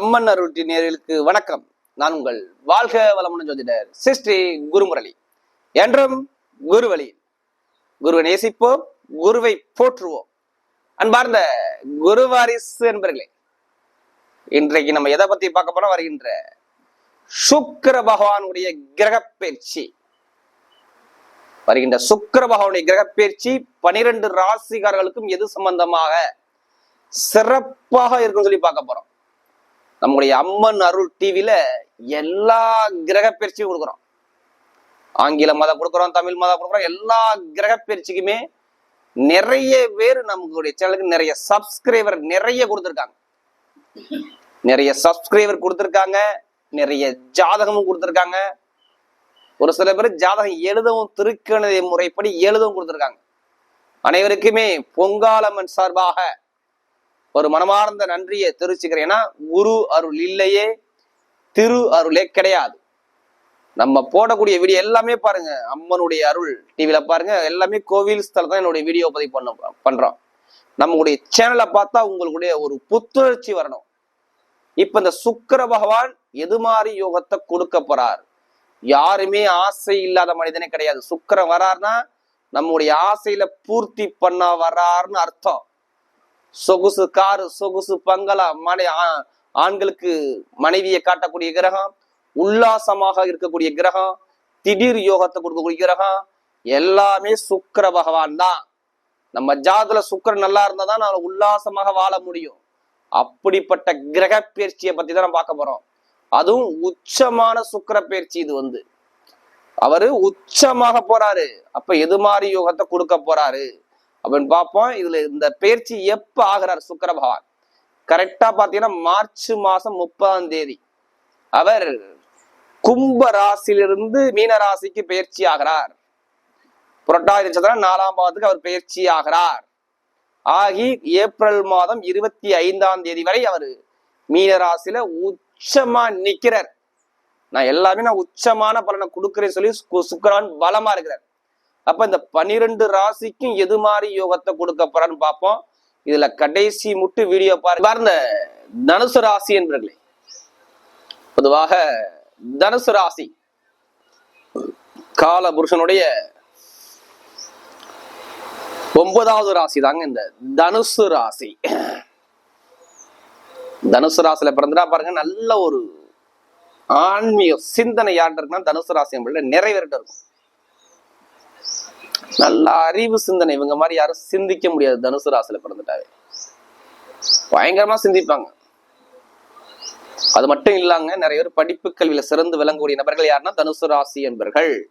அம்மன் அருட்டி நேர்களுக்கு வணக்கம். நான் உங்கள் வாழ்க வளமுடன் ஜோதிடர் சிஸ்டி குருமுரளி. என்றும் குருவழி. குருவை நேசிப்போம் குருவை போற்றுவோம். அன்பார்ந்த குருவாரிசு என்பர்களே இன்றைக்கு நம்ம எதை பத்தி பார்க்க போறோம்? வருகின்ற சுக்கிர பகவானுடைய கிரக பயிற்சி வருகின்ற சுக்கர பகவானுடைய கிரக பயிற்சி பனிரெண்டு ராசிகாரர்களுக்கும் எது சம்பந்தமாக சிறப்பாக இருக்குன்னு சொல்லி பார்க்க போறோம். நம்முடைய அம்மன் அருள் டிவியில எல்லா கிரக பயிற்சியும் கொடுக்குறோம். ஆங்கில மதம் கொடுக்குறோம் தமிழ் மதம் கொடுக்குறோம் எல்லா கிரக பயிற்சிக்குமே நிறைய பேர் நம்மளுடைய சேனலுக்கு நிறைய சப்ஸ்கிரைபர் நிறைய கொடுத்துருக்காங்க. நிறைய சப்ஸ்கிரைபர் கொடுத்துருக்காங்க நிறைய ஜாதகமும் கொடுத்துருக்காங்க. ஒரு சில பேர் ஜாதகம் எழுதவும் திருக்கணித முறைப்படி எழுதவும் கொடுத்துருக்காங்க. அனைவருக்குமே பொங்காலம்மன் சார்பாக ஒரு மனமார்ந்த நன்றியை தெரிவிச்சுக்கிறேன். ஏன்னா குரு அருள் இல்லையே திரு அருளே கிடையாது. நம்ம போடக்கூடிய வீடியோ எல்லாமே பாருங்க. அம்மனுடைய அருள் டிவியில பாருங்க. எல்லாமே கோவில் ஸ்தலம் தான் என்னுடைய வீடியோ பதிவு பண்ண பண்றோம். நம்மளுடைய சேனலை பார்த்தா உங்களுடைய ஒரு புத்துணர்ச்சி வரணும். இப்ப இந்த சுக்கர பகவான் எது மாதிரி யோகத்தை கொடுக்க போறார்? யாருமே ஆசை இல்லாத மனிதனே கிடையாது. சுக்கரம் வரார்னா நம்முடைய ஆசையில பூர்த்தி பண்ண வராருன்னு அர்த்தம். சொகுசு காரு சொகுசு பங்களா மனை ஆ- ஆண்களுக்கு மனைவியை காட்டக்கூடிய கிரகம் உல்லாசமாக இருக்கக்கூடிய கிரகம் திடீர் யோகத்தை கொடுக்கக்கூடிய கிரகம் எல்லாமே சுக்கிர பகவான் தான். நம்ம ஜாதுல சுக்கிரன் நல்லா இருந்தா தான் நான் உல்லாசமாக வாழ முடியும். அப்படிப்பட்ட கிரக பயிற்சியை பத்தி தான் நம்ம பார்க்க போறோம். அதுவும் உச்சமான சுக்கிர பயிற்சி இது வந்து. அவரு உச்சமாக போறாரு. அப்ப எது மாதிரி யோகத்தை கொடுக்க போறாரு? அப்படின்னு பார்ப்போம். இதுல இந்த பயிற்சி எப்ப ஆகிறார்? சுக்கர பகவான் கரெக்டா பாத்தீங்கன்னா மார்ச் மாசம் முப்பதாம் தேதி. அவர் கும்ப ராசியிலிருந்து மீன ராசிக்கு பயிற்சி ஆகிறார். புரட்டாதி நட்சத்திரம் நாலாம் பாவத்துக்கு அவர் பயிற்சி ஆகிறார். ஆகி ஏப்ரல் மாதம் இருபத்தி ஐந்தாம் தேதி வரை அவர் மீன ராசியில உச்சமா நிக்கிறார். நான் எல்லாமே நான் உச்சமான பலனை கொடுக்குறேன்னு சொல்லி சு- பலமா இருக்கிறார். அப்ப இந்த பனிரெண்டு ராசிக்கும் எது மாதிரி யோகத்தை கொடுக்க போறான்னு பார்ப்போம். இதுல கடைசி முட்டு வீடியோ பாருங்க. பாருங்க தனுசு ராசி என்பர்களே பொதுவாக தனுசு ராசி கால புருஷனுடைய ஒன்பதாவது ராசி தாங்க இந்த தனுசு ராசி. தனுசு ராசியில பிறந்தா பாருங்க நல்ல ஒரு ஆன்மீக சிந்தனை யார்கிட்ட இருக்குன்னா தனுசு ராசி நிறைவேறிட்டு இருக்கும். நல்ல அறிவு சிந்தனை. இவங்க மாதிரி யாரும் சிந்திக்க முடியாது. தனுசு ராசில பிறந்துட்டாவே. பயங்கரமா சிந்திப்பாங்க. அது மட்டும் இல்லாங்க நிறைய பேர் படிப்பு கல்வியில சிறந்து விளங்கக்கூடிய நபர்கள் யாருன்னா தனுசு ராசி என்பர்கள்.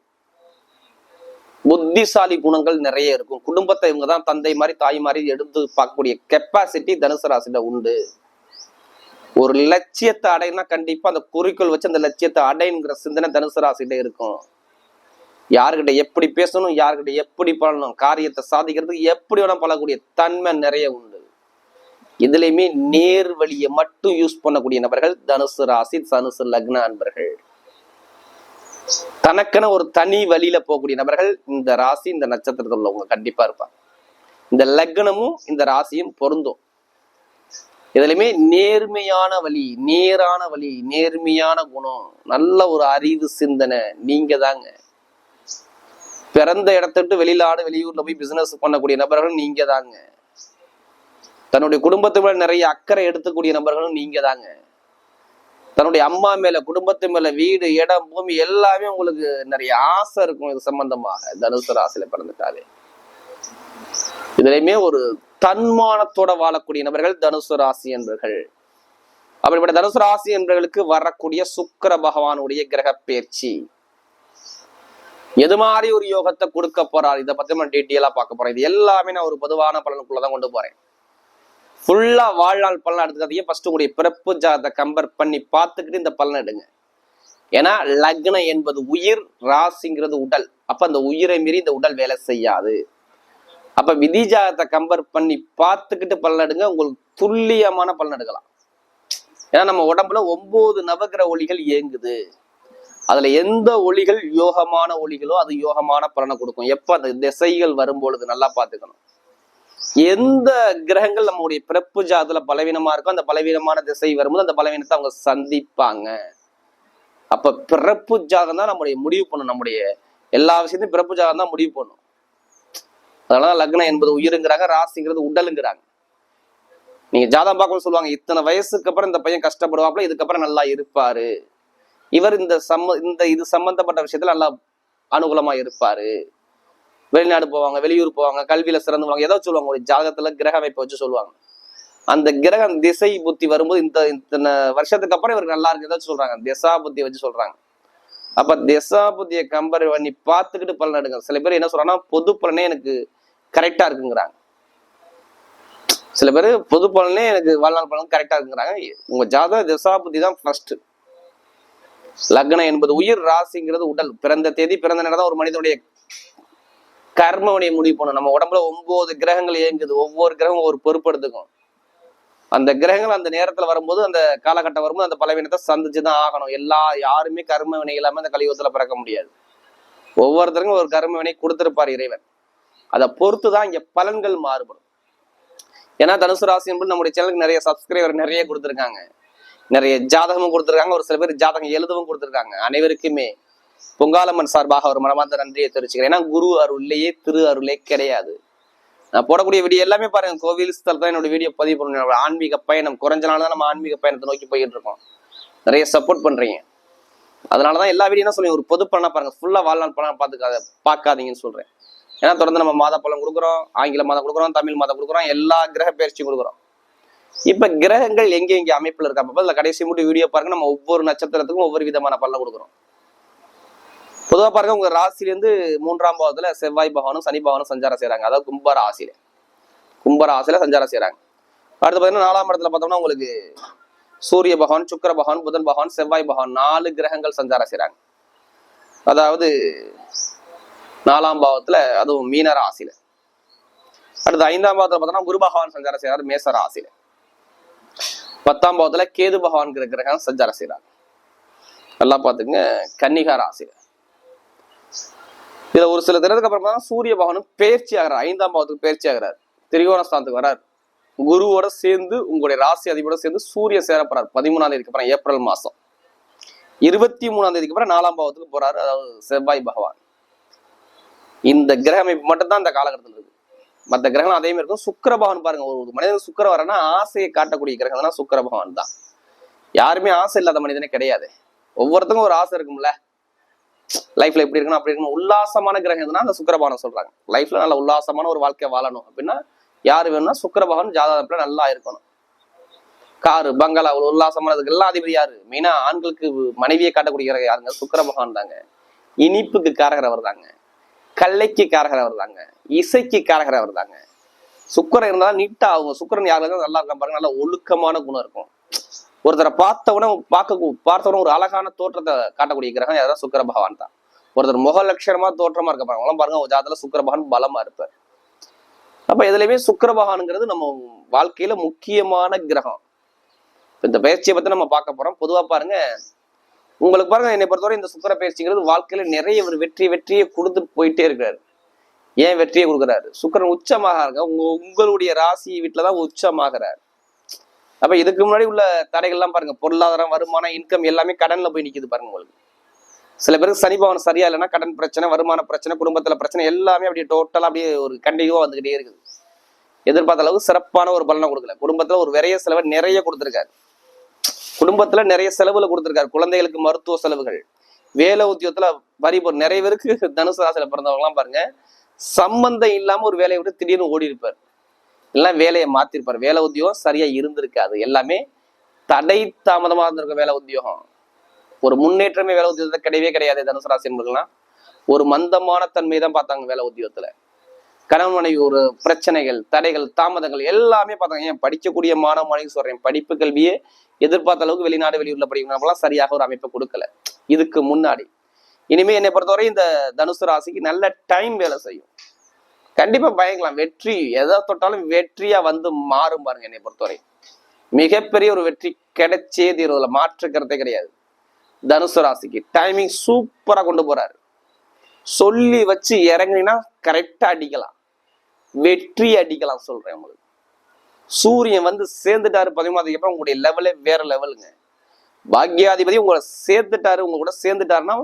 புத்திசாலி குணங்கள் நிறைய இருக்கும். குடும்பத்தை இவங்க தான் தந்தை மாதிரி தாய் மாதிரி எடுத்து பார்க்கக்கூடிய கெப்பாசிட்டி தனுசு ராசியில உண்டு. ஒரு லட்சியத்தை அடையினா கண்டிப்பா அந்த குறிக்கோள் வச்சு அந்த லட்சியத்தை அடைங்கிற சிந்தனை தனுசு ராசியில இருக்கும். யாருக்கிட்ட எப்படி பேசணும் யாருக்கிட்ட எப்படி பழகணும் காரியத்தை சாதிக்கிறதுக்கு எப்படி வேணா பழகக்கூடிய தன்மை நிறைய உண்டு. இதுலயுமே நேர் வழியை மட்டும் யூஸ் பண்ணக்கூடிய நபர்கள் தனுசு ராசி தனுசு லக்ன அன்பர்கள். தனக்கென ஒரு தனி வழியில போகக்கூடிய நபர்கள் இந்த ராசி இந்த நட்சத்திரத்தில் உள்ளவங்க கண்டிப்பா இருப்பாங்க. இந்த லக்னமும் இந்த ராசியும் பொருந்தும். இதுலயுமே நேர்மையான வழி நேரான வழி நேர்மையான குணம் நல்ல ஒரு அறிவு சிந்தனை நீங்க தாங்க பிறந்த இடத்துட்டு வெளிநாடு வெளியூர்ல போய் பிசினஸ் பண்ணக்கூடிய நபர்கள் நீங்க தாங்க. தன்னுடைய குடும்பத்து மேல நிறைய அக்கறை எடுத்துக்கூடிய நபர்களும் நீங்க தாங்க. தன்னுடைய அம்மா மேல குடும்பத்து மேல வீடு இடம் பூமி எல்லாமே உங்களுக்கு நிறைய ஆசை இருக்கும் இது சம்பந்தமாக. தனுசு ராசியில பிறந்துட்டாலே. இதுலயுமே ஒரு தன்மானத்தோட வாழக்கூடிய நபர்கள் தனுசு ராசி என்பர்கள். அப்படிப்பட்ட தனுசு ராசி என்பவர்களுக்கு வரக்கூடிய சுக்கிர பகவானுடைய கிரக பயிற்சி எது மாதிரி ஒரு யோகத்தை கொடுக்க போறார்? இதை பத்தி நம்ம டீட்டெயிலா பார்க்க போறேன் இது எல்லாமே நான் ஒரு பொதுவான பலனுக்குள்ளதான் கொண்டு போறேன். ஃபுல்லா வாழ்நாள் பலன் எடுத்துக்காதீங்க. ஃபர்ஸ்ட் உங்களுடைய பிறப்பு ஜாதத்தை கம்பேர் பண்ணி பார்த்துக்கிட்டு இந்த பலன் எடுங்க. ஏன்னா லக்னம் என்பது உயிர் ராசிங்கிறது உடல். அப்ப அந்த உயிரை மீறி இந்த உடல் வேலை செய்யாது. அப்ப விதி ஜாதத்தை கம்பேர் பண்ணி பார்த்துக்கிட்டு பலன் எடுங்க. உங்களுக்கு துல்லியமான பலன் எடுக்கலாம். ஏன்னா நம்ம உடம்புல ஒன்பது நவகிர ஒளிகள் இயங்குது. அதுல எந்த ஒளிகள் யோகமான ஒளிகளோ அது யோகமான பலனை கொடுக்கும். எப்ப அந்த திசைகள் வரும்பொழுது நல்லா பார்த்துக்கணும். எந்த கிரகங்கள் நம்முடைய பிறப்பு ஜாதத்துல பலவீனமா இருக்கோ அந்த பலவீனமான திசை வரும்போது அந்த பலவீனத்தை அவங்க சந்திப்பாங்க. அப்ப பிறப்பு ஜாதகம் தான் நம்முடைய முடிவு பண்ணும் நம்முடைய எல்லா விஷயத்தையும் பிறப்பு ஜாதகம் தான் முடிவு பண்ணும் அதனால லக்னம் என்பது உயிருங்கிறாங்க ராசிங்கிறது உடலுங்கிறாங்க. நீங்க ஜாதகம் பார்க்கணும்னு சொல்லுவாங்க இத்தனை வயசுக்கு அப்புறம் இந்த பையன் கஷ்டப்படுவாப்புல இதுக்கப்புறம் நல்லா இருப்பாரு. இவர் இந்த சம்ம இந்த இது சம்பந்தப்பட்ட விஷயத்துல நல்லா அனுகூலமா இருப்பாரு. வெளிநாடு போவாங்க வெளியூர் போவாங்க கல்வியில சிறந்துவாங்க ஏதோ சொல்லுவாங்க ஒரு ஜாதகத்துல கிரக அமைப்பை வச்சு சொல்லுவாங்க. அந்த கிரகம் திசை புத்தி வரும்போது இந்த இத்தனை வருஷத்துக்கு அப்புறம் இவருக்கு நல்லா இருக்கு ஏதாச்சும் சொல்றாங்க. திசா புத்தி வச்சு சொல்றாங்க. அப்ப திசா புத்தியை கம்பேர் பண்ணி பார்த்துக்கிட்டு பலன் எடுங்க. சில பேர் என்ன சொல்றாங்கன்னா பொது பலனே எனக்கு கரெக்டா இருக்குங்கிறாங்க. சில பேர் பொது பலனே எனக்கு வாழ்நாள் பலன் கரெக்டா இருக்குங்கிறாங்க. உங்க ஜாதக திசா புத்தி தான் ஃபர்ஸ்ட் லக்னம் என்பது உயிர் ராசிங்கிறது உடல். பிறந்த தேதி பிறந்த நேரம் தான் ஒரு மனிதனுடைய கர்மவனையை முடிவு பண்ணும் நம்ம உடம்புல ஒன்பது கிரகங்கள் இயங்குது. ஒவ்வொரு கிரகம் ஒரு பொறுப்பு எடுத்துக்கும் அந்த கிரகங்கள் அந்த நேரத்துல வரும்போது அந்த காலகட்டம் வரும்போது அந்த பலவீனத்தை சந்திச்சுதான் ஆகணும். எல்லா யாருமே கர்ம வினை இல்லாம அந்த கலியுகத்துல பிறக்க முடியாது. ஒவ்வொருத்தருக்கும் ஒரு கர்ம வினை கொடுத்திருப்பார் இறைவன். அதை பொறுத்து தான் இங்க பலன்கள் மாறுபடும். ஏன்னா தனுசு ராசி என்பது நம்முடைய சேனலுக்கு நிறைய சப்ஸ்கிரைபர் நிறைய கொடுத்துருக்காங்க. நிறைய ஜாதகமும் கொடுத்துருக்காங்க. ஒரு சில பேர் ஜாதகம் எழுதவும் கொடுத்துருக்காங்க. அனைவருக்குமே பொங்காலம்மன் சார்பாக ஒரு மனமார்ந்த நன்றியை தெரிவிச்சுக்கிறேன். ஏன்னா குரு அருள்லேயே திரு அருளே கிடையாது. நான் போடக்கூடிய வீடியோ எல்லாமே பாருங்க. கோவில் ஸ்தலத்தை தான் என்னோட வீடியோ பதிவு பண்ணுங்க. ஆன்மீக பயணம் குறைஞ்ச நாள் தான் நம்ம ஆன்மீக பயணத்தை நோக்கி போயிட்டு இருக்கோம். நிறைய சப்போர்ட் பண்றீங்க. அதனாலதான் எல்லா வீடியோ என்ன சொல்லுங்க ஒரு பொது பலனா பாருங்க. ஃபுல்லா வாழ்நாள் பலனா பார்த்துக்காத பார்க்காதீங்கன்னு சொல்றேன். ஏன்னா தொடர்ந்து நம்ம மாத பலன் கொடுக்குறோம் ஆங்கில மாதம் கொடுக்குறோம் தமிழ் மாதம் கொடுக்குறோம் எல்லா கிரக பயிற்சியும் கொடுக்குறோம். இப்ப கிரகங்கள் எங்க எங்க அமைப்புல இருக்கா? அப்ப இல்ல கடைசி மட்டும் வீடியோ பாருங்க. நம்ம ஒவ்வொரு நட்சத்திரத்துக்கும் ஒவ்வொரு விதமான பலன் கொடுக்குறோம். பொதுவா பாருங்க உங்க ராசில இருந்து மூன்றாம் பாவத்துல செவ்வாய் பகவானும் சனி பகவானும் சஞ்சாரம் செய்யறாங்க அதாவது கும்ப ராசியில. கும்ப ராசியில சஞ்சாரம் செய்யறாங்க அடுத்து பாத்தீங்கன்னா நாலாம் இடத்துல பார்த்தோம்னா உங்களுக்கு சூரிய பகவான் சுக்கர பகவான் புதன் பகவான் செவ்வாய் பகவான் நாலு கிரகங்கள் சஞ்சாரம் செய்யறாங்க அதாவது நாலாம் பாவத்துல அதுவும் மீன ராசியில. அடுத்து ஐந்தாம் பாவத்துல பார்த்தோம்னா குரு பகவான் சஞ்சாரம் செய்யறாரு மேச ராசியில. பத்தாம் பாவத்துல கேது பகவான்கிற கிரகம் சஞ்சார செய்யறாங்க நல்லா பாத்துங்க கன்னிகா ராசி. இதுல ஒரு சில தினத்துக்கு அப்புறம் பார்த்தா சூரிய பகவானும் பயிற்சி ஆகிறார். ஐந்தாம் பாவத்துக்கு பயிற்சி ஆகிறார். திரிகோண ஸ்தானத்துக்கு வரார். குருவோட சேர்ந்து உங்களுடைய ராசி அதிபரோட சேர்ந்து சூரிய சேரப்படுறார் பதிமூணாம் தேதிக்கு அப்புறம் ஏப்ரல் மாசம். இருபத்தி மூணாம் தேதிக்கு அப்புறம் நாலாம் பாவத்துக்கு போறாரு அதாவது செவ்வாய் பகவான். இந்த கிரக அமைப்பு மட்டும்தான் இந்த காலகட்டத்தில் இருக்கு. மற்ற கிரகம் அதே மாதிரி இருக்கும். சுக்கிர பகவான் பாருங்க ஒரு மனிதன் சுக்கிர வரனா ஆசையை காட்டக்கூடிய கிரகம் தான் பகவான் தான். யாருமே ஆசை இல்லாத மனிதனே கிடையாது. ஒவ்வொருத்தருக்கும் ஒரு ஆசை இருக்கும்ல. லைஃப்ல எப்படி இருக்கணும் அப்படி இருக்கணும் உல்லாசமான கிரகம் எதுனா அந்த சுக்கரபகவான் சொல்றாங்க. லைஃப்ல நல்ல உல்லாசமான ஒரு வாழ்க்கை வாழணும். அப்படின்னா யாரு வேணும்னா சுக்கரபகவான் ஜாதகத்துல நல்லா இருக்கணும். காரு பங்களா ஒரு உல்லாசமானதுக்கு எல்லாம் அதிபதி யாரு? மெயினா ஆண்களுக்கு மனைவியை காட்டக்கூடிய கிரகம் யாருங்க? சுக்கரபகவான் தாங்க. இனிப்புக்கு காரகர் அவர் தாங்க கல்லைக்கு காரகர் அவர் தாங்க இசைக்கு காரகர் அவர் தாங்க சுக்கரன் இருந்தா நீட்டா ஆகும் சுக்கரன் யாரு நல்லா இருக்கான் பாருங்க நல்லா ஒழுக்கமான குணம் இருக்கும். ஒருத்தரை பார்த்த பார்க்க பார்த்தவன ஒரு அழகான தோற்றத்தை காட்டக்கூடிய கிரகம் யாராவது சுக்கர பகவான் தான். ஒருத்தர் முக லட்சணமா தோற்றமா இருக்க பாருங்க. பாருங்க ஒரு ஜாதத்துல சுக்கர பகவான் பலமா இருப்பார். அப்ப எதுலையுமே சுக்கர பகவானுங்கிறது நம்ம வாழ்க்கையில முக்கியமான கிரகம். இந்த பயிற்சியை பத்தி நம்ம பார்க்க போறோம். பொதுவா பாருங்க உங்களுக்கு பாருங்க என்னை பொறுத்தவரை இந்த சுக்கர பயிற்சிங்கிறது வாழ்க்கையில நிறைய ஒரு வெற்றி வெற்றியை கொடுத்து போயிட்டே இருக்காரு ஏன் வெற்றியை கொடுக்குறாரு? சுக்கரன் உச்சமாக இருக்க உங்க உங்களுடைய ராசி வீட்டுலதான் உச்சமாகிறார். அப்ப இதுக்கு முன்னாடி உள்ள தடைகள்லாம் பாருங்க பொருளாதாரம் வருமானம் இன்கம் எல்லாமே கடன்ல போய் நிக்குது பாருங்க உங்களுக்கு. சில பேருக்கு சனி பவன் சரியா இல்லைன்னா கடன் பிரச்சனை வருமான பிரச்சனை குடும்பத்துல பிரச்சனை எல்லாமே அப்படியே டோட்டலா அப்படியே ஒரு கண்டிப்பாக வந்துகிட்டே இருக்குது. எதிர்பார்த்த அளவுக்கு சிறப்பான ஒரு பலனை கொடுக்கல. குடும்பத்துல ஒரு விரைய செலவை நிறைய கொடுத்துருக்காரு. குடும்பத்துல நிறைய செலவுல கொடுத்துருக்காரு. குழந்தைகளுக்கு மருத்துவ செலவுகள் வேலை உத்தியோகத்துல வரி நிறைய பேருக்கு தனுசு ராசியில பிறந்தவங்க எல்லாம் பாருங்க சம்பந்தம் இல்லாம ஒரு வேலையை விட்டு திடீர்னு ஓடி இருப்பார் எல்லாம் வேலையை மாத்திருப்பார். வேலை உத்தியோகம் சரியா இருந்திருக்காது. எல்லாமே தடை தாமதமா இருந்திருக்கும் வேலை உத்தியோகம். ஒரு முன்னேற்றமே வேலை உத்தியோகத்தை கிடையவே கிடையாது தனுசு ராசி என்பதுலாம் ஒரு மந்தமான தன்மை தான் பார்த்தாங்க வேலை உத்தியோகத்துல. கணவன் மனைவி ஒரு பிரச்சனைகள் தடைகள் தாமதங்கள் எல்லாமே பார்த்தாங்க. ஏன் படிக்கக்கூடிய மாணவ மாணவி சொல்றேன் படிப்பு கல்வியே எதிர்பார்த்த அளவுக்கு வெளிநாடு வெளியூர்ல படிக்கிறவங்களாம் சரியாக ஒரு அமைப்பை கொடுக்கல. இதுக்கு முன்னாடி இனிமே என்னை பொறுத்தவரை இந்த தனுசு ராசிக்கு நல்ல டைம் வேலை செய்யும். கண்டிப்பா பயங்கலாம் வெற்றி எதை தொட்டாலும் வெற்றியா வந்து மாறும் பாருங்க என்னை பொறுத்தவரை. மிகப்பெரிய ஒரு வெற்றி கிடைச்சே தீர்வுல மாற்றுக்கிறதே கிடையாது. தனுசு ராசிக்கு டைமிங் சூப்பரா கொண்டு போறாரு. சொல்லி வச்சு இறங்குனீங்கன்னா கரெக்டா அடிக்கலாம். வெற்றி அடிக்கலாம் சொல்றேன் உங்களுக்கு. சூரியன் வந்து சேர்ந்துட்டாரு பதிமூணாவதுக்கு அப்புறம் உங்களுடைய லெவலே வேற லெவலுங்க பாக்யாதிபதி உங்களை சேர்த்துட்டாரு உங்க கூட சேர்ந்துட்டாருன்னா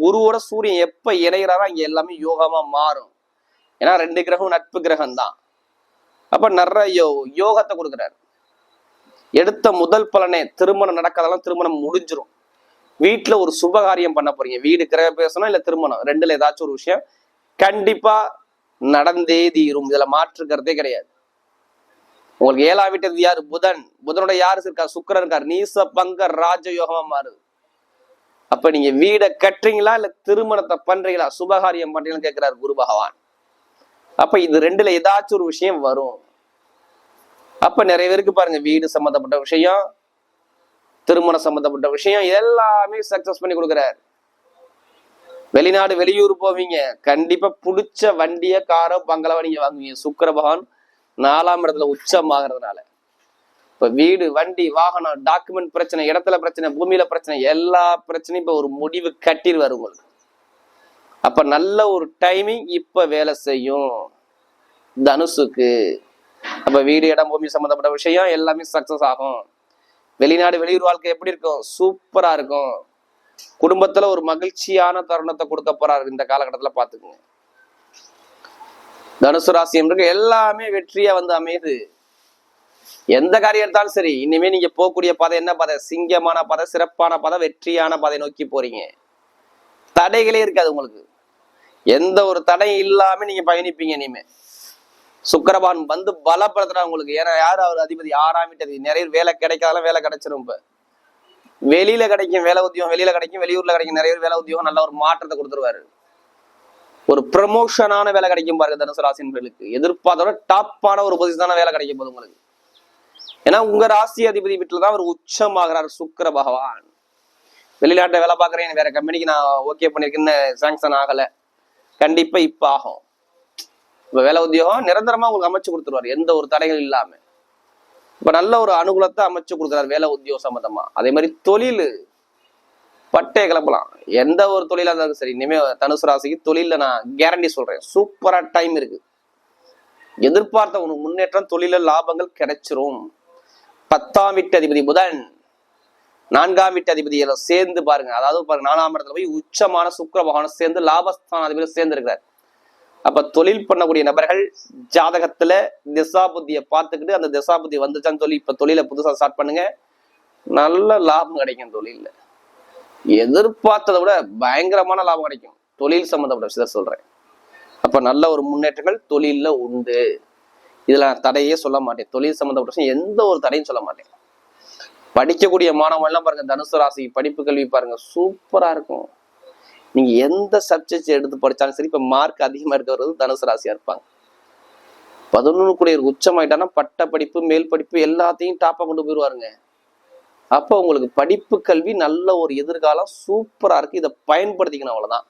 குருவோட சூரியன் எப்ப இணைகிறாரோ அங்க எல்லாமே யோகமா மாறும். ஏன்னா ரெண்டு கிரகம் நட்பு கிரகம் தான் அப்ப நிறைய யோகத்தை கொடுக்குறாரு. எடுத்த முதல் பலனே திருமணம் நடக்காதெல்லாம் திருமணம் முடிஞ்சிரும். வீட்டுல ஒரு சுபகாரியம் பண்ண போறீங்க. வீடு கிரக பேசணும் இல்ல திருமணம்? ரெண்டுல ஏதாச்சும் ஒரு விஷயம் கண்டிப்பா நடந்தே தீரும். இதுல மாற்றுக்கிறதே கிடையாது. உங்களுக்கு ஏழாம் வீட்டது யாரு? புதன். புதனோட யாரு இருக்கா சுக்கரன் இருக்காரு. நீச பங்க ராஜயோகமா மாறுது. அப்ப நீங்க வீடை கட்டுறீங்களா இல்ல திருமணத்தை பண்றீங்களா? சுபகாரியம் பண்றீங்களான்னு கேட்கிறார் குரு பகவான். அப்ப இது ரெண்டுல ஏதாச்சும் ஒரு விஷயம் வரும். அப்ப நிறைய பேருக்கு பாருங்க வீடு சம்பந்தப்பட்ட விஷயம் திருமணம் சம்பந்தப்பட்ட விஷயம் எல்லாமே சக்சஸ் பண்ணி கொடுக்குறாரு. வெளிநாடு வெளியூர் போவீங்க. கண்டிப்பா பிடிச்ச வண்டிய காரோ பங்களவோ நீங்க வாங்குவீங்க. சுக்கர பகவான் நாலாம் இடத்துல உச்சம் ஆகிறதுனால இப்போ வீடு வண்டி வாகனம் டாக்குமெண்ட் பிரச்சனை இடத்துல பிரச்சனை பூமியில பிரச்சனை எல்லா பிரச்சனையும் இப்போ ஒரு முடிவு கட்டிடுவாரு உங்களுக்கு. அப்ப நல்ல ஒரு டைமிங் இப்ப வேலை செய்யும். தனுசுக்கு. அப்ப வீடு இடம் பூமி சம்பந்தப்பட்ட விஷயம் எல்லாமே சக்சஸ் ஆகும். வெளிநாடு வெளியூர் வாழ்க்கை எப்படி இருக்கும்? சூப்பரா இருக்கும். குடும்பத்துல ஒரு மகிழ்ச்சியான தருணத்தை கொடுக்க போறாரு இந்த காலகட்டத்துல பாத்துக்குங்க தனுசு ராசி என்று எல்லாமே வெற்றியா வந்து அமையுது. எந்த காரியம் எடுத்தாலும் சரி இனிமே நீங்க போகக்கூடிய பாதை என்ன பாதை? சிங்கமான பாதை சிறப்பான பாதை வெற்றியான பாதை நோக்கி போறீங்க. தடைகளே இருக்காது உங்களுக்கு. எந்த ஒரு தடையும் இல்லாம நீங்க பயணிப்பீங்க இனிமே. சுக்கரபான் வந்து பலப்படுத்துறா உங்களுக்கு. ஏன்னா யார் அவர் அதிபதி? ஆறாம் வீட்டு நிறைய வேலை கிடைக்காதெல்லாம் வேலை கிடைச்சிரும் இப்ப. வெளியில கிடைக்கும் வேலை உத்தியோகம் வெளியில கிடைக்கும் வெளியூர்ல கிடைக்கும் நிறைய வேலை உத்தியோகம் நல்ல ஒரு மாற்றத்தை கொடுத்துருவாரு. ஒரு ப்ரமோஷனான வேலை கிடைக்கும் பாருங்க தனுசு ராசின்களுக்கு எதிர்பார்த்தோட டாப்பான ஒரு பொசிஷனான வேலை கிடைக்கும் போது உங்களுக்கு. ஏன்னா உங்க ராசி அதிபதி வீட்டுல தான் அவர் உச்சமாகிறார். சுக்கர பகவான். வெளிநாட்டை வேலை பார்க்குறேன் வேற கம்பெனிக்கு நான் ஓகே பண்ணியிருக்கேன்னு சாங்ஷன் ஆகலை. கண்டிப்பா இப்போ ஆகும். இப்போ வேலை உத்தியோகம் நிரந்தரமா உங்களுக்கு அமைச்சு கொடுத்துருவாரு. எந்த ஒரு தடைகள் இல்லாம. இப்போ நல்ல ஒரு அனுகூலத்தை அமைச்சு கொடுக்குறாரு வேலை உத்தியோகம் சம்மந்தமாக அதே மாதிரி தொழில். பட்டே கிளப்பலாம். எந்த ஒரு தொழிலாக இருந்தாலும் சரி இனிமே தனுசு ராசிக்கு தொழில நான் கேரண்டி சொல்றேன். சூப்பரா டைம் இருக்கு. எதிர்பார்த்த ஒரு முன்னேற்றம் தொழில லாபங்கள் கிடைச்சிரும். பத்தாம் வீட்டு அதிபதி புதன் நான்காம் வீட்டு அதிபதி சேர்ந்து பாருங்க. அதாவது பாருங்க நாலாம் இடத்துல போய் உச்சமான சுக்கிர பகவானும் சேர்ந்து லாபஸ்தான அதிபதி சேர்ந்து இருக்கிறார் அப்ப தொழில் பண்ணக்கூடிய நபர்கள் ஜாதகத்துல திசா புத்தியை பார்த்துக்கிட்டு அந்த திசா புத்தி வந்துச்சான்னு சொல்லி இப்ப தொழிலை புதுசா ஸ்டார்ட் பண்ணுங்க. நல்ல லாபம் கிடைக்கும் தொழில எதிர்பார்த்ததை விட பயங்கரமான லாபம் கிடைக்கும். தொழில் சம்பந்தப்பட்ட விஷயத்த சொல்றேன். அப்ப நல்ல ஒரு முன்னேற்றங்கள் தொழில உண்டு. இதில் நான் தடையே சொல்ல மாட்டேன். தொழில் சம்மந்தப்பட்ட விஷயம் எந்த ஒரு தடையும் சொல்ல மாட்டேன். படிக்கக்கூடிய மாணவன்லாம் பாருங்கள் பாருங்க தனுசு ராசி படிப்பு கல்வி பாருங்க சூப்பராக இருக்கும். நீங்கள் எந்த சப்ஜெக்ட் எடுத்து படித்தாலும் சரி இப்போ மார்க் அதிகமாக இருக்கிறது தனுசு ராசியாக இருப்பாங்க. பதினொன்று கூடிய ஒரு உச்சமாயிட்டானா பட்ட படிப்பு மேல் படிப்பு எல்லாத்தையும் டாப்பாக கொண்டு போயிடுவாருங்க அப்போ உங்களுக்கு படிப்பு கல்வி நல்ல ஒரு எதிர்காலம் சூப்பராக இருக்குது இதை பயன்படுத்திக்கணும் அவ்வளோதான்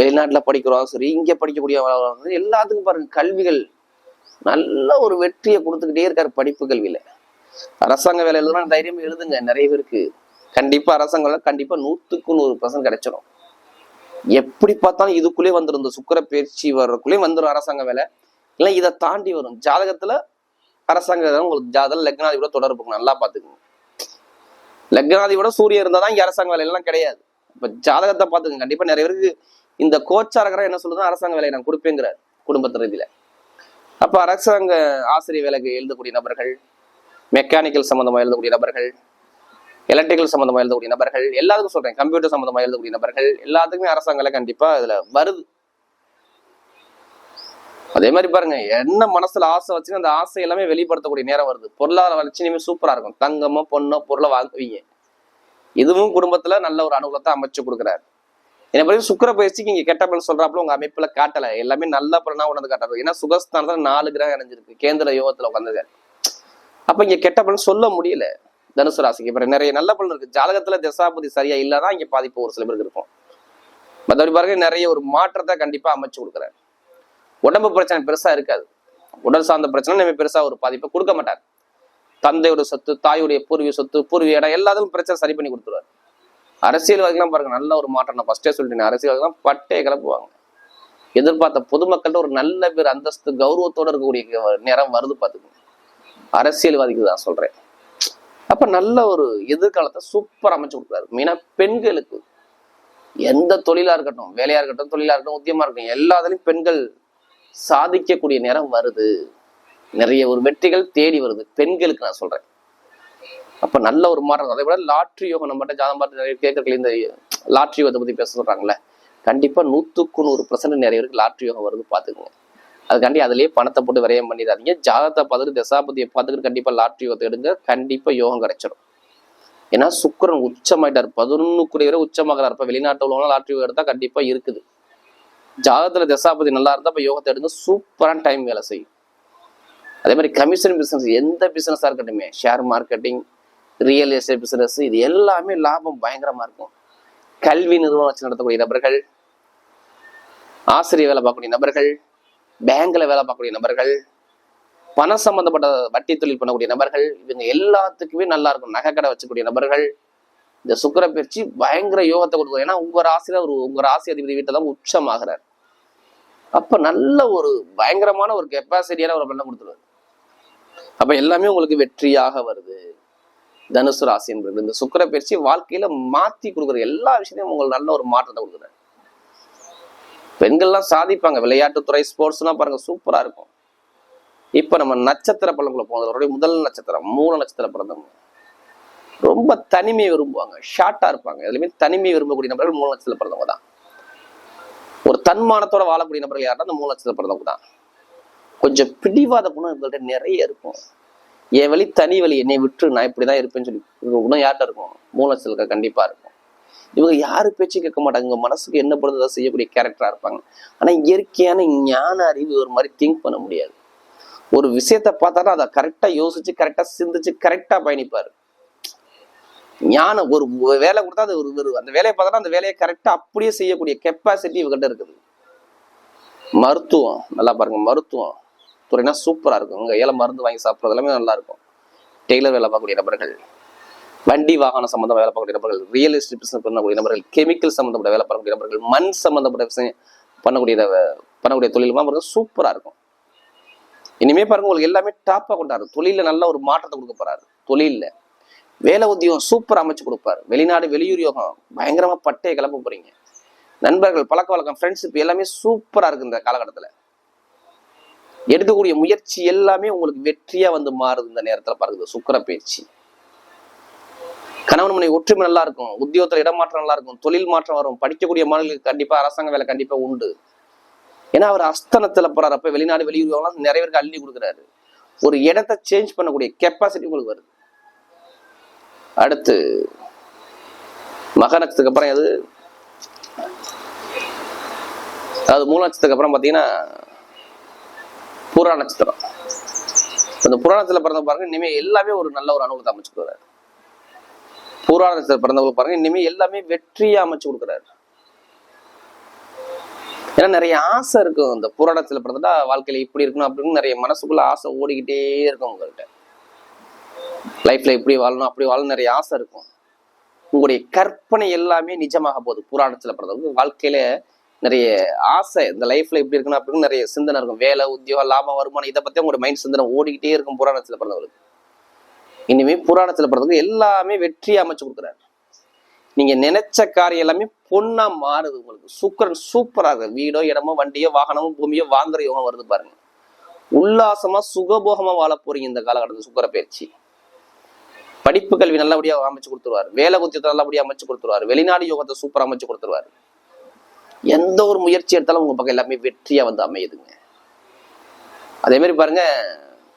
வெளிநாட்டில் படிக்கிறோம் சரி இங்கே படிக்கக்கூடிய எல்லாத்துக்கும் பாருங்கள் கல்விகள் நல்ல ஒரு வெற்றியை கொடுத்துக்கிட்டே இருக்காரு படிப்பு கல்வியில. அரசாங்க வேலை எழுதுனா தைரியம் எழுதுங்க. நிறைய பேருக்கு கண்டிப்பா அரசாங்கம் கண்டிப்பா நூத்துக்கு நூறு பர்சன்ட் கிடைச்சிடும் எப்படி பார்த்தாலும் இதுக்குள்ளே வந்துடும் இந்த சுக்கர பயிற்சி வர்றதுக்குள்ளே வந்துடும் அரசாங்க வேலை. இல்லை இதை தாண்டி வரும். ஜாதகத்துல அரசாங்க வேலை உங்களுக்கு ஜாதகம் லக்னாதிபதியோட தொடர்பு நல்லா பாத்துக்கோங்க லக்னாதிபதியோட சூரியன் இருந்தால் தான் இங்க அரசாங்க வேலை எல்லாம் கிடையாது. இப்ப ஜாதகத்தை பார்த்துக்கங்க. கண்டிப்பா நிறைய பேருக்கு இந்த கோச்சாரகரம் என்ன சொல்லுதுன்னா அரசாங்க வேலையை நான் கொடுப்பேங்கிறார். குடும்பத்து ரீதியில. அப்போ அரசாங்க ஆசிரியர் வேலைக்கு எழுதக்கூடிய நபர்கள் மெக்கானிக்கல் சம்மந்தமாக எழுதக்கூடிய நபர்கள் எலக்ட்ரிக்கல் சம்மந்தமாக எழுதக்கூடிய நபர்கள் எல்லாத்துக்கும் சொல்கிறேன் கம்ப்யூட்டர் சம்மந்தமாக எழுதக்கூடிய நபர்கள் எல்லாத்துக்குமே அரசாங்க கண்டிப்பாக இதில் வருது. அதே மாதிரி பாருங்க என்ன மனசுல ஆசை வச்சுன்னு அந்த ஆசை எல்லாமே வெளிப்படுத்தக்கூடிய நேரம் வருது. பொருளாதார வளர்ச்சி இனிமே சூப்பரா இருக்கும். தங்கமோ பொண்ணோ பொருளை வாங்குவீங்க. இதுவும் குடும்பத்துல நல்ல ஒரு அனுகூலத்தை அமைச்சு கொடுக்குறாரு. என்ன பிறகு சுக்கர பயிற்சிக்கு இங்க கெட்ட பலன் சொல்றாப்புல உங்க அமைப்புல காட்டல. எல்லாமே நல்ல பலனா உணர்ந்து காட்டாது ஏன்னா சுகஸ்தானத்துல நாலு கிரகம் இணைஞ்சிருக்கு கேந்திர யோகத்துல உட்காந்துருக்காரு அப்ப இங்க கெட்ட பலன் சொல்ல முடியல. தனுசு ராசிக்கு இப்ப நிறைய நல்ல பலன் இருக்கு. ஜாதகத்துல தசாபதி சரியா இல்லாதான் இங்க பாதிப்பு ஒரு சில பேருக்கு இருக்கும். மற்றபடி பாருங்க நிறைய ஒரு மாற்றத்தை கண்டிப்பா அமைச்சு கொடுக்குறாரு. உடம்பு பிரச்சனை பெருசா இருக்காது. உடல் சார்ந்த பிரச்சனை நம்ம பெருசா ஒரு பாதிப்பை கொடுக்க மாட்டார். தந்தையோட சொத்து தாயுடைய பூர்வீக சொத்து பூர்வீக இடம் எல்லாத்துக்கும் பிரச்சனை சரி பண்ணி கொடுத்துருவாரு. அரசியல்வாதிகள்லாம் பாருங்க நல்ல ஒரு மாற்றம். நான் ஃபர்ஸ்டே சொல்லிட்டேன் அரசியல்வாதிகள்லாம் பட்டே கிளப்புவாங்க. எதிர்பார்த்த பொதுமக்கள்கிட்ட ஒரு நல்ல பேர் அந்தஸ்து கௌரவத்தோட இருக்கக்கூடிய நேரம் வருது பார்த்துக்கோங்க அரசியல்வாதிக்கு தான் சொல்றேன். அப்ப நல்ல ஒரு எதிர்காலத்தை சூப்பர் அமைச்சு கொடுக்குறாரு. மெயினா பெண்களுக்கு. எந்த தொழிலா இருக்கட்டும் வேலையா இருக்கட்டும் தொழிலா இருக்கட்டும் உத்தியமா இருக்கட்டும் எல்லாத்துலயும் பெண்கள் சாதிக்கக்கூடிய நேரம் வருது. நிறைய ஒரு வெற்றிகள் தேடி வருது. பெண்களுக்கு நான் சொல்றேன். அப்ப நல்ல ஒரு மாற்றம். அதை விட லாட்ரி யோகம் நம்மகிட்ட ஜாதம் பார்த்து நிறைய கேட்கறதுல இந்த லாட்ரி யோகத்தை பத்தி பேச சொல்றாங்கல்ல. கண்டிப்பா நூத்துக்கு நூறு பர்சன்ட் நிறைய பேருக்கு லாட்ரி யோகம் வருது பாத்துக்கோங்க அதுக்காண்டி அதுலயே பணத்தை போட்டு விரயம் பண்ணிடாதீங்க. ஜாதகத்தை பார்த்துட்டு தசாபதியை பார்த்துட்டு கண்டிப்பா லாட்ரி யோகத்தை எடுங்க. கண்டிப்பா யோகம் கிடைச்சிடும் ஏன்னா சுக்கரன் உச்சமாயிட்டார். பதினொன்னுக்குரிய வரை உச்சமாகிறார். இப்ப வெளிநாட்டு உள்ளவங்க லாட்ரி யோகம் எடுத்தா கண்டிப்பா இருக்குது. ஜாதகத்துல தசாபதி நல்லா இருந்தா இப்ப யோகத்தை எடுங்க. சூப்பரான டைம் வேலை செய்யும். அதே மாதிரி கமிஷன் பிசினஸ் எந்த பிசினஸா இருக்கட்டுமே share marketing real estate business இது எல்லாமே லாபம் பயங்கரமா இருக்கும். கல்வி நிறுவனம் வச்சு நடத்தக்கூடிய நபர்கள் ஆசிரியர் வேலை பார்க்கக்கூடிய நபர்கள் பேங்க்ல வேலை பார்க்கக்கூடிய நபர்கள் பணம் சம்பந்தப்பட்ட வட்டி தொழில் பண்ணக்கூடிய நபர்கள் இவங்க எல்லாத்துக்குமே நல்லா இருக்கும். நகைக்கடை வச்சக்கூடிய நபர்கள் இந்த சுக்கிர பயிற்சி பயங்கர யோகத்தை கொடுக்கும். ஏன்னா உங்க ராசியில ஒரு உங்க ராசி அதிபதி வீட்டில் தான் உச்சமாகிறார். அப்ப நல்ல ஒரு பயங்கரமான ஒரு கெப்பாசிட்டியான ஒரு பண்ண கொடுத்துருவாரு. அப்ப எல்லாமே உங்களுக்கு வெற்றியாக வருது. தனுசு ராசி என்பது. இந்த சுக்கர பயிற்சி வாழ்க்கையில மாத்தி கொடுக்குற எல்லா விஷயத்தையும் உங்களுக்கு நல்ல ஒரு மாற்றத்தை கொடுக்குறாரு பெண்கள்லாம் சாதிப்பாங்க. விளையாட்டுத்துறை ஸ்போர்ட்ஸ்லாம் பாருங்க சூப்பரா இருக்கும். இப்ப நம்ம நட்சத்திர பலன்குள்ள போனது முதல் நட்சத்திரம் மூல நட்சத்திர பிறந்தவங்க ரொம்ப தனிமையை விரும்புவாங்க. ஷார்ட்டா இருப்பாங்க. எதுலையுமே தனிமையை விரும்பக்கூடிய நபர்கள் மூணு நட்சத்திர பிறந்தவங்க தான். ஒரு தன்மானத்தோட வாழக்கூடிய நபர்கள் யாருன்னா அந்த மூணு நட்சத்திர பிறந்தவங்க தான். கொஞ்சம் பிடிவாத குணம் இவங்கள்ட்ட நிறைய இருக்கும். என் வழி தனி வழி என்னை விட்டு நான் இப்படிதான் இருப்பேன்னு சொல்லி இவங்க குணம் யார்கிட்ட இருக்கும்? மூல கண்டிப்பாக கண்டிப்பா இருக்கும். இவங்க யாரு பேச்சு கேட்க மாட்டாங்க. இவங்க மனசுக்கு என்ன படுதோ அதை செய்யக்கூடிய கேரக்டராக இருப்பாங்க. ஆனால் இயற்கையான ஞான அறிவு ஒரு மாதிரி திங்க் பண்ண முடியாது. ஒரு விஷயத்த பார்த்தாலும் அதை கரெக்டாக யோசிச்சு கரெக்டாக சிந்திச்சு கரெக்டாக பயணிப்பார். ஞானம் ஒரு வேலை கொடுத்தா அது ஒரு அந்த வேலையை பார்த்தா அந்த வேலையை கரெக்டாக அப்படியே செய்யக்கூடிய கெப்பாசிட்டி இவங்ககிட்ட இருக்குது. மருத்துவம் நல்லா பாருங்க மருத்துவம். துறைனா சூப்பரா இருக்கும். உங்கள் ஏழை மருந்து வாங்கி சாப்பிட்றது எல்லாமே நல்லா இருக்கும். டெய்லர் வேலை பார்க்கக்கூடிய நபர்கள் வண்டி வாகனம் சம்மந்தம் வேலை பார்க்கக்கூடிய நபர்கள் ரியல் எஸ்டேட் பிசினஸ் பண்ணக்கூடிய நபர்கள் கெமிக்கல் சம்மந்தப்பட்ட வேலை பார்க்கக்கூடிய நபர்கள் மண் சம்மந்தப்பட்ட விஷயம் பண்ணக்கூடிய பண்ணக்கூடிய தொழிலுமா பாருங்க சூப்பரா இருக்கும். இனிமே பாருங்க உங்களுக்கு எல்லாமே டாப்பா கொண்டாரு தொழில நல்ல ஒரு மாற்றத்தை கொடுக்க போறாரு. தொழிலில் வேலை உத்தியோகம் சூப்பர் அமைச்சு கொடுப்பாரு. வெளிநாடு வெளியூர் யோகம் பயங்கரமா பட்டையை கிளம்ப போறீங்க. நண்பர்கள் பழக்க வழக்கம் ஃப்ரெண்ட்ஷிப் எல்லாமே சூப்பரா இருக்கு இந்த காலகட்டத்துல. எடுக்கக்கூடிய முயற்சி எல்லாமே உங்களுக்கு வெற்றியா வந்து மாறுது இந்த நேரத்துல பாருங்க சுக்கர பயிற்சி கணவன் மனைவி ஒற்றுமை நல்லா இருக்கும் உத்தியோகத்துல இடமாற்றம் நல்லா இருக்கும் தொழில் மாற்றம் வரும் படிக்கக்கூடிய மாணவர்களுக்கு கண்டிப்பா அரசாங்க வேலை கண்டிப்பா உண்டு. ஏன்னா அவர் அஸ்தனத்துல போறாரு அப்ப வெளிநாடு வெளியூர் நிறைய பேருக்கு அள்ளி கொடுக்குறாரு. ஒரு இடத்தை சேஞ்ச் பண்ணக்கூடிய கெப்பாசிட்டி உங்களுக்கு வருது. அடுத்து மக அப்புறம் அது அதாவது மூல நட்சத்திரத்துக்கு அப்புறம் பார்த்தீங்கன்னா பூரா நட்சத்திரம். அந்த புராணத்துல பிறந்த பாருங்க இனிமே எல்லாமே ஒரு நல்ல ஒரு அனுபவத்தை அமைச்சு கொடுக்குறாரு. புராணத்துல பிறந்தவங்க பாருங்க இனிமே எல்லாமே வெற்றியா அமைச்சு கொடுக்குறாரு. ஏன்னா நிறைய ஆசை இருக்கும் இந்த புராணத்துல பிறந்துட்டா வாழ்க்கையில இப்படி இருக்கணும் அப்படின்னு நிறைய மனசுக்குள்ள ஆசை ஓடிக்கிட்டே இருக்கும் உங்கள்கிட்ட லைஃப்ல இப்படி வாழணும் அப்படி வாழணும் நிறைய ஆசை இருக்கும். உங்களுடைய கற்பனை எல்லாமே நிஜமாக போகுது. புராணத்துல பிறந்தவங்க வாழ்க்கையில நிறைய ஆசை. இந்த லைஃப்ல எப்படி இருக்கணும் அப்படின்னு நிறைய சிந்தனை இருக்கும். வேலை உத்தியோகம் லாபம் வருமானம் இதை பத்தி உங்களோட மைண்ட் சிந்தனை ஓடிக்கிட்டே இருக்கும் புராணத்துல பிறந்தவங்களுக்கு. இனிமே புராணத்துல பிறந்தவங்க எல்லாமே வெற்றி அமைச்சு கொடுக்குறாரு. நீங்க நினைச்ச காரியம் எல்லாமே பொண்ணா மாறுது உங்களுக்கு. சுக்கரன் சூப்பரா இருக்கு வீடோ இடமோ வண்டியோ வாகனமோ பூமியோ வாங்குற யோகம் வருது பாருங்க. உல்லாசமா சுகபோகமா வாழ போறீங்க இந்த காலகட்டத்தில் சுக்கர பயிற்சி. படிப்பு கல்வி நல்லபடியா அமைச்சு கொடுத்துருவாரு. வேலை குத்தியத்தை நல்லபடியா அமைச்சு கொடுத்துருவாரு. வெளிநாடு யோகத்தை சூப்பராக அமைச்சு கொடுத்துருவாரு. எந்த ஒரு முயற்சி எடுத்தாலும் உங்க பக்கம் எல்லாமே வெற்றியா வந்து அமையுதுங்க. அதே மாதிரி பாருங்க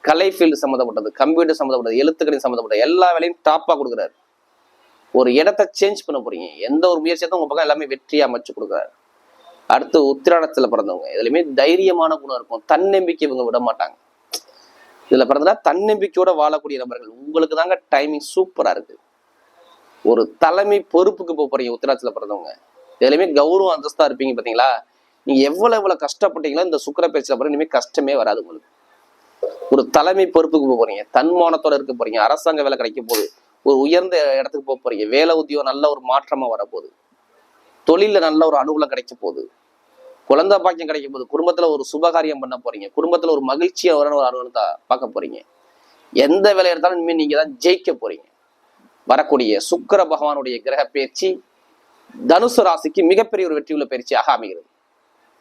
கலை ஃபீல்டு சம்மந்தப்பட்டது கம்ப்யூட்டர் சம்மந்தப்பட்டது எழுத்துக்களின் சம்மந்தப்பட்டது எல்லா வேலையும் டாப்பாக கொடுக்குறாரு. ஒரு இடத்த சேஞ்ச் பண்ண போறீங்க. எந்த ஒரு முயற்சியாக தான் உங்க பக்கம் எல்லாமே வெற்றியா அமைச்சு கொடுக்குறாரு. அடுத்து உத்திராடத்துல பிறந்தவங்க. இதுலையுமே தைரியமான குணம் இருக்கும். தன்னம்பிக்கை இவங்க விட மாட்டாங்க. இதுல பிறந்தா தன்னம்பிக்கையோட வாழக்கூடிய நபர்கள். உங்களுக்கு தாங்க டைமிங் சூப்பரா இருக்கு. ஒரு தலைமை பொறுப்புக்கு போக போறீங்க உத்திராட்சத்துல பிறந்தவங்க. எதுலையுமே கௌரவம் அந்தஸ்தா இருப்பீங்க பாத்தீங்களா? நீங்க எவ்வளவு எவ்வளவு கஷ்டப்பட்டீங்களோ இந்த சுக்கர பயிற்சியில அப்புறம் இனிமேல் கஷ்டமே வராது உங்களுக்கு. ஒரு தலைமை பொறுப்புக்கு போக போறீங்க தன்மானத்தோட இருக்க போறீங்க அரசாங்க வேலை கிடைக்க போகுது ஒரு உயர்ந்த இடத்துக்கு போக போறீங்க வேலை உத்தியோகம் நல்ல ஒரு மாற்றமா வரப்போகுது தொழில நல்ல ஒரு அனுகூலம் கிடைக்க போகுது. குழந்தை பாக்கியம் கிடைக்கும் போது குடும்பத்துல ஒரு சுபகாரியம் பண்ண போறீங்க. குடும்பத்துல ஒரு மகிழ்ச்சியா வர ஒரு அனுகூலத்தை பார்க்க போறீங்க. எந்த வேலை எடுத்தாலும் இனிமேல் நீங்க தான் ஜெயிக்க போறீங்க. வரக்கூடிய சுக்கிர பகவானுடைய கிரக பேச்சு தனுசு ராசிக்கு மிகப்பெரிய ஒரு வெற்றியுள்ள பயிற்சியாக அமைகிறது.